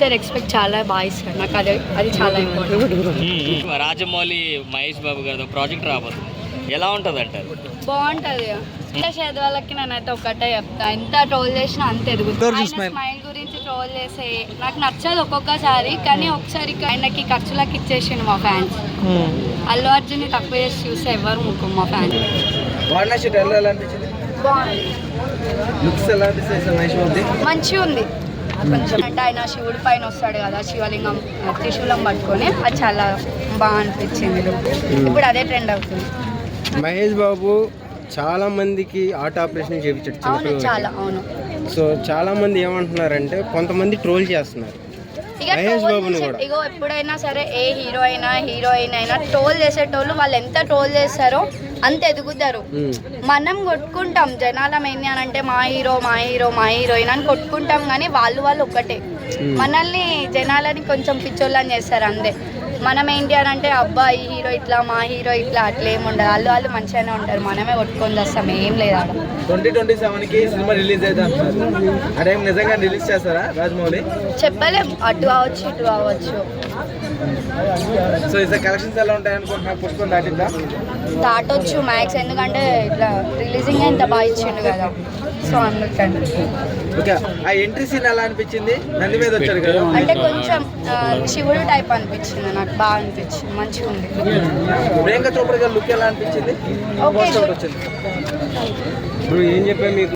ఇచ్చే రెస్పెక్ట్ చాలా బాగా ఇస్తాడు నాకు అది అది చాలా ఇంపార్టెంట్ రాజమౌళి మహేష్ బాబు గారితో ప్రాజెక్ట్ రాబోతుంది. ఎలా ఉంటుంది అంటారు బాగుంటది. ఎంత చదవాళ్ళకి నేనైతే ఒకటే చెప్తా. ఎంత ట్రోల్ చేసినా అంత ఎదుగుతుంది స్మైల్ గురించి ట్రోల్ చేసే నాకు నచ్చదు ఒక్కొక్కసారి కానీ ఒకసారి ఆయనకి ఖర్చులకు ఇచ్చేసిండు మా ఫ్యాన్స్ అల్లు అర్జున్ తక్కువ చేసి చూస్తే ఎవరు ముఖం మా ఫ్యాన్స్ మంచిగా ఉంది అంటే ఆయన శివుడి పైన వస్తాడు కదా శివలింగం త్రిశూలం పట్టుకొని అది చాలా బాగా అనిపించింది ఇప్పుడు అదే ట్రెండ్ అవుతుంది మహేష్ బాబు చాలా మందికి హార్ట్ ఆపరేషన్ చేయించాడు చిన్నపిల్లలకి. చాలా అవును సో చాలా మంది ఏమంటున్నారంటే కొంతమంది ట్రోల్ చేస్తున్నారు మహేష్ బాబుని చేసే- కూడా. ఇగో ఎప్పుడైనా సరే ఏ హీరో అయినా హీరోయిన్ అయినా ట్రోల్ చేసేటోళ్ళు వాళ్ళు ఎంత ట్రోల్ చేస్తారో అంత ఎదుగుతారు. మనం కొట్టుకుంటాం జనాలం ఏంటి అని అంటే మా హీరో మా హీరో మా హీరోయిన్ అని కొట్టుకుంటాం కానీ వాళ్ళు వాళ్ళు ఒక్కటే. మనల్ని జనాలని కొంచెం పిచ్చోళ్ళని చేస్తారు అంతే. మనం ఏంటి అని అంటే అబ్బా ఈ హీరో ఇట్లా మా హీరో ఇట్లా అట్లా ఏమి ఉండదు. వాళ్ళు వాళ్ళు మంచిగానే ఉంటారు. మనమే కొట్టుకొని చేస్తాం ఏం లేదు ట్వంటీ ట్వంటీ సెవెన్కి సినిమా రిలీజ్ అయితే నిజంగా రిలీజ్ చేస్తారా రాజమౌళి? చెప్పలేం. అటు కావచ్చు ఇటు కావచ్చు సో ఇసే కలెక్షన్స్ ఎలా ఉంటాయి అనుకుంటున్నా పుష్పం దాటిద్దా దాటొచ్చు మ్యాక్స్ ఎందుకంటే ఇట్లా రిలీజింగ్ ఇంత బాగా ఇచ్చిండు కదా. సో అందుకని ఓకే ఆ ఎంట్రీ సీన్ ఎలా అనిపించింది? నంది మీద వచ్చాడు కదా. అంటే కొంచెం శివుడు టైప్ అనిపించింది నాకు బాగా అనిపించింది మంచిగా ఉంది. ప్రియాంక చోప్రా గారి లుక్ ఎలా అనిపించింది? ఓకే ఇప్పుడు ఏం చెప్పా మీకు?